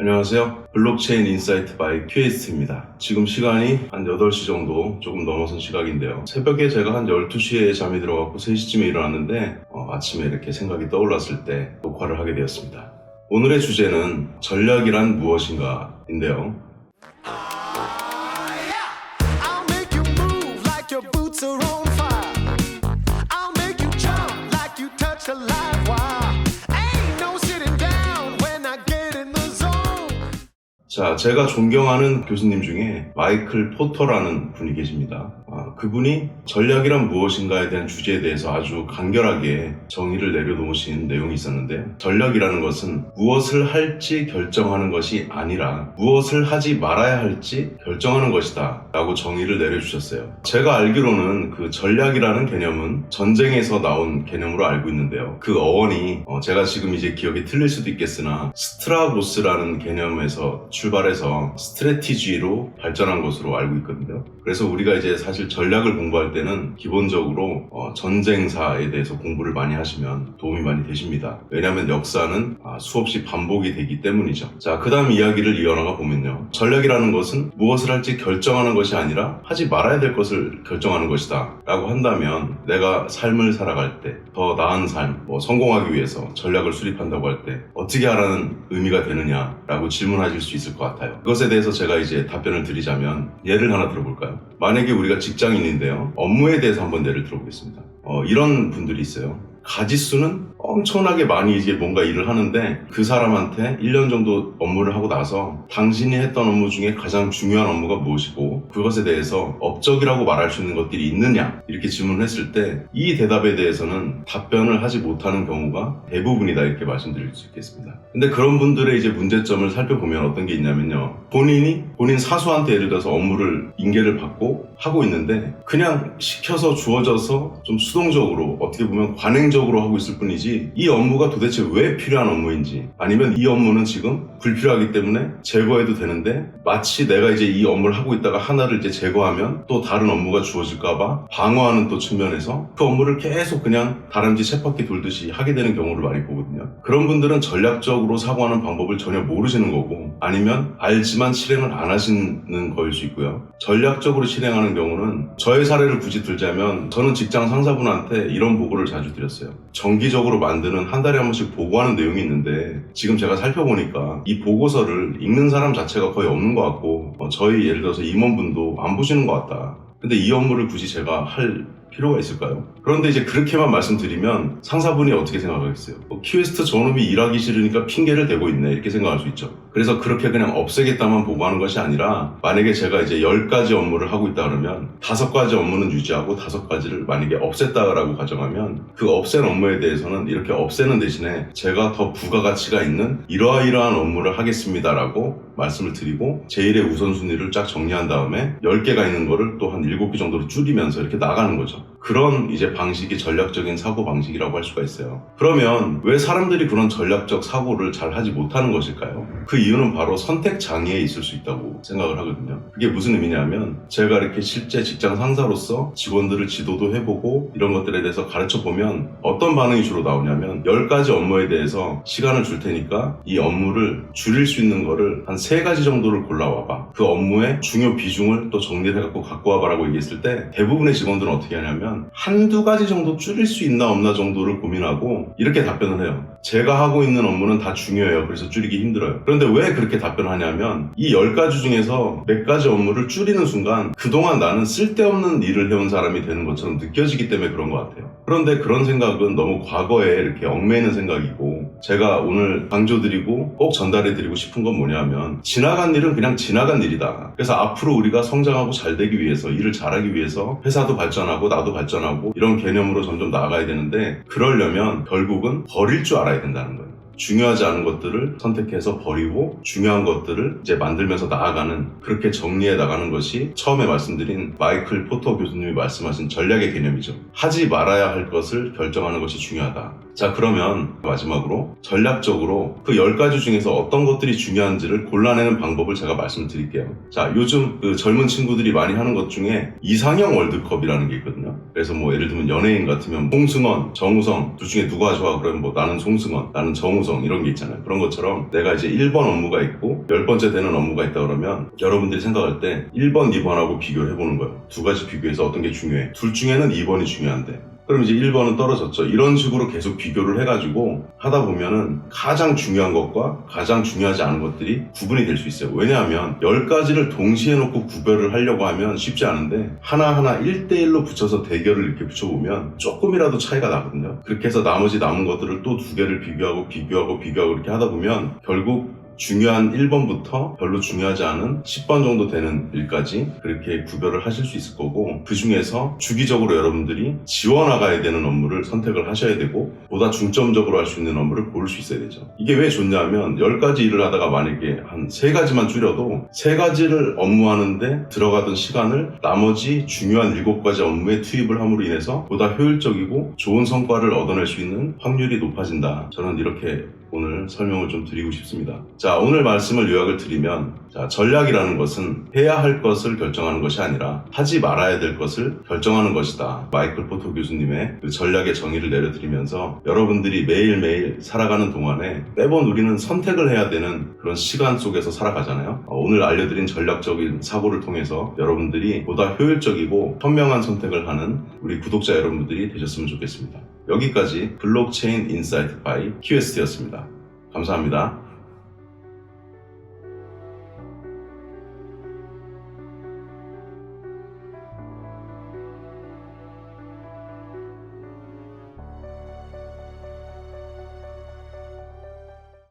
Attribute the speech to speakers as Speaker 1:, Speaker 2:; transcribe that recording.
Speaker 1: 안녕하세요. 블록체인 인사이트 바이 큐에스트입니다. 지금 시간이 한 8시 정도 조금 넘어선 시각인데요. 새벽에 제가 한 12시에 잠이 들어갔고 3시쯤에 일어났는데 어, 아침에 이렇게 생각이 떠올랐을 때 녹화를 하게 되었습니다. 오늘의 주제는 전략이란 무엇인가 인데요. 자, 제가 존경하는 교수님 중에 마이클 포터라는 분이 계십니다. 아, 그분이 전략이란 무엇인가에 대한 주제에 대해서 아주 간결하게 정의를 내려놓으신 내용이 있었는데, 전략이라는 것은 무엇을 할지 결정하는 것이 아니라 무엇을 하지 말아야 할지 결정하는 것이다. 라고 정의를 내려주셨어요. 제가 알기로는 그 전략이라는 개념은 전쟁에서 나온 개념으로 알고 있는데요. 그 어원이 어, 제가 지금 이제 기억이 틀릴 수도 있겠으나 스트라보스라는 개념에서 출발해서 스트레티지로 발전한 것으로 알고 있거든요. 그래서 우리가 이제 사실 전 략을 공부할 때는 기본적으로 어, 전쟁사에 대해서 공부를 많이 하시면 도움이 많이 되십니다. 왜냐하면 역사는 아, 수없이 반복이 되기 때문이죠. 자, 그 다음 이야기를 이어나가 보면요. 전략이라는 것은 무엇을 할지 결정하는 것이 아니라 하지 말아야 될 것을 결정하는 것이다. 라고 한다면 내가 삶을 살아갈 때 더 나은 삶, 뭐 성공하기 위해서 전략을 수립한다고 할 때 어떻게 하라는 의미가 되느냐 라고 질문하실 수 있을 것 같아요. 그것에 대해서 제가 이제 답변을 드리자면 예를 하나 들어볼까요? 만약에 우리가 직장 인인데요. 업무에 대해서 한번 예를 들어보겠습니다. 어, 이런 분들이 있어요. 가지수는 엄청나게 많이 이제 뭔가 일을 하는데 그 사람한테 1년 정도 업무를 하고 나서 당신이 했던 업무 중에 가장 중요한 업무가 무엇이고 그것에 대해서 업적이라고 말할 수 있는 것들이 있느냐 이렇게 질문을 했을 때 이 대답에 대해서는 답변을 하지 못하는 경우가 대부분이다 이렇게 말씀드릴 수 있겠습니다. 근데 그런 분들의 이제 문제점을 살펴보면 어떤 게 있냐면요. 본인이 본인 사수한테 예를 들어서 업무를 인계를 받고 하고 있는데 그냥 시켜서 주어져서 좀 수동적으로 어떻게 보면 관행적으로 하고 있을 뿐이지 이 업무가 도대체 왜 필요한 업무인지 아니면 이 업무는 지금 불필요하기 때문에 제거해도 되는데 마치 내가 이제 이 업무를 하고 있다가 하나를 이제 제거하면 또 다른 업무가 주어질까봐 방어하는 또 측면에서 그 업무를 계속 그냥 다람쥐 쳇바퀴 돌듯이 하게 되는 경우를 많이 보거든요. 그런 분들은 전략적으로 사고하는 방법을 전혀 모르시는 거고 아니면 알지만 실행을 안 하시는 거일 수 있고요. 전략적으로 실행하는 경우는 저의 사례를 굳이 들자면 저는 직장 상사분한테 이런 보고를 자주 드렸어요. 정기적으로 만드는 한 달에 한 번씩 보고하는 내용이 있는데 지금 제가 살펴보니까 이 보고서를 읽는 사람 자체가 거의 없는 것 같고 어, 저희 예를 들어서 임원분 도 안 보시는 것 같다. 근데 이 업무를 굳이 제가 할 필요가 있을까요? 그런데 이제 그렇게만 말씀드리면 상사분이 어떻게 생각하겠어요? 어, 키웨스트 저놈이 일하기 싫으니까 핑계를 대고 있네 이렇게 생각할 수 있죠. 그래서 그렇게 그냥 없애겠다만 보고하는 것이 아니라 만약에 제가 이제 10가지 업무를 하고 있다 그러면 5가지 업무는 유지하고 5가지를 만약에 없앴다라고 가정하면 그 없앤 업무에 대해서는 이렇게 없애는 대신에 제가 더 부가가치가 있는 이러이러한 업무를 하겠습니다라고 말씀을 드리고 제1의 우선순위를 쫙 정리한 다음에 10개가 있는 거를 또 한 7개 정도로 줄이면서 이렇게 나가는 거죠. 그런 이제 방식이 전략적인 사고 방식이라고 할 수가 있어요. 그러면 왜 사람들이 그런 전략적 사고를 잘 하지 못하는 것일까요? 그 이유는 바로 선택 장애에 있을 수 있다고 생각을 하거든요. 그게 무슨 의미냐면 제가 이렇게 실제 직장 상사로서 직원들을 지도도 해보고 이런 것들에 대해서 가르쳐 보면 어떤 반응이 주로 나오냐면 10가지 업무에 대해서 시간을 줄 테니까 이 업무를 줄일 수 있는 거를 한 3가지 정도를 골라와봐. 그 업무의 중요 비중을 또 정리해갖고 갖고 와봐라고 얘기했을 때 대부분의 직원들은 어떻게 하냐면 한두 가지 정도 줄일 수 있나 없나 정도를 고민하고 이렇게 답변을 해요. 제가 하고 있는 업무는 다 중요해요. 그래서 줄이기 힘들어요. 그런데 왜 그렇게 답변하냐면 이 10가지 중에서 몇 가지 업무를 줄이는 순간 그동안 나는 쓸데없는 일을 해온 사람이 되는 것처럼 느껴지기 때문에 그런 것 같아요. 그런데 그런 생각은 너무 과거에 이렇게 얽매이는 생각이고 제가 오늘 강조드리고 꼭 전달해드리고 싶은 건 뭐냐면 지나간 일은 그냥 지나간 일이다. 그래서 앞으로 우리가 성장하고 잘 되기 위해서 일을 잘하기 위해서 회사도 발전하고 나도 발전하고 이런 개념으로 점점 나아가야 되는데 그러려면 결국은 버릴 줄 알아야 된다는 거예요. 중요하지 않은 것들을 선택해서 버리고 중요한 것들을 이제 만들면서 나아가는 그렇게 정리해 나가는 것이 처음에 말씀드린 마이클 포터 교수님이 말씀하신 전략의 개념이죠. 하지 말아야 할 것을 결정하는 것이 중요하다. 자, 그러면 마지막으로 전략적으로 그 10가지 중에서 어떤 것들이 중요한지를 골라내는 방법을 제가 말씀드릴게요. 자, 요즘 그 젊은 친구들이 많이 하는 것 중에 이상형 월드컵이라는 게 있거든요. 그래서 뭐 예를 들면 연예인 같으면 송승헌, 정우성 둘 중에 누가 좋아? 그러면 뭐 나는 송승헌, 나는 정우성 이런 게 있잖아요. 그런 것처럼 내가 이제 1번 업무가 있고 10번째 되는 업무가 있다 그러면 여러분들이 생각할 때 1번, 2번하고 비교를 해보는 거예요. 두 가지 비교해서 어떤 게 중요해. 둘 중에는 2번이 중요한데 그럼 이제 1번은 떨어졌죠. 이런 식으로 계속 비교를 해가지고 하다 보면은 가장 중요한 것과 가장 중요하지 않은 것들이 구분이 될 수 있어요. 왜냐하면 10가지를 동시에 놓고 구별을 하려고 하면 쉽지 않은데 하나하나 1대1로 붙여서 대결을 이렇게 붙여보면 조금이라도 차이가 나거든요. 그렇게 해서 나머지 남은 것들을 또 두 개를 비교하고 비교하고 비교하고 이렇게 하다 보면 결국 중요한 1번부터 별로 중요하지 않은 10번 정도 되는 일까지 그렇게 구별을 하실 수 있을 거고 그 중에서 주기적으로 여러분들이 지워나가야 되는 업무를 선택을 하셔야 되고 보다 중점적으로 할 수 있는 업무를 고를 수 있어야 되죠. 이게 왜 좋냐면 10가지 일을 하다가 만약에 한 3가지만 줄여도 3가지를 업무하는데 들어가던 시간을 나머지 중요한 7가지 업무에 투입을 함으로 인해서 보다 효율적이고 좋은 성과를 얻어낼 수 있는 확률이 높아진다. 저는 이렇게 오늘 설명을 좀 드리고 싶습니다. 자, 오늘 말씀을 요약을 드리면, 자, 전략이라는 것은 해야 할 것을 결정하는 것이 아니라 하지 말아야 될 것을 결정하는 것이다. 마이클 포토 교수님의 그 전략의 정의를 내려드리면서 여러분들이 매일매일 살아가는 동안에 매번 우리는 선택을 해야 되는 그런 시간 속에서 살아가잖아요. 어, 오늘 알려드린 전략적인 사고를 통해서 여러분들이 보다 효율적이고 현명한 선택을 하는 우리 구독자 여러분들이 되셨으면 좋겠습니다. 여기까지 블록체인 인사이트 바이 QST였습니다. 감사합니다.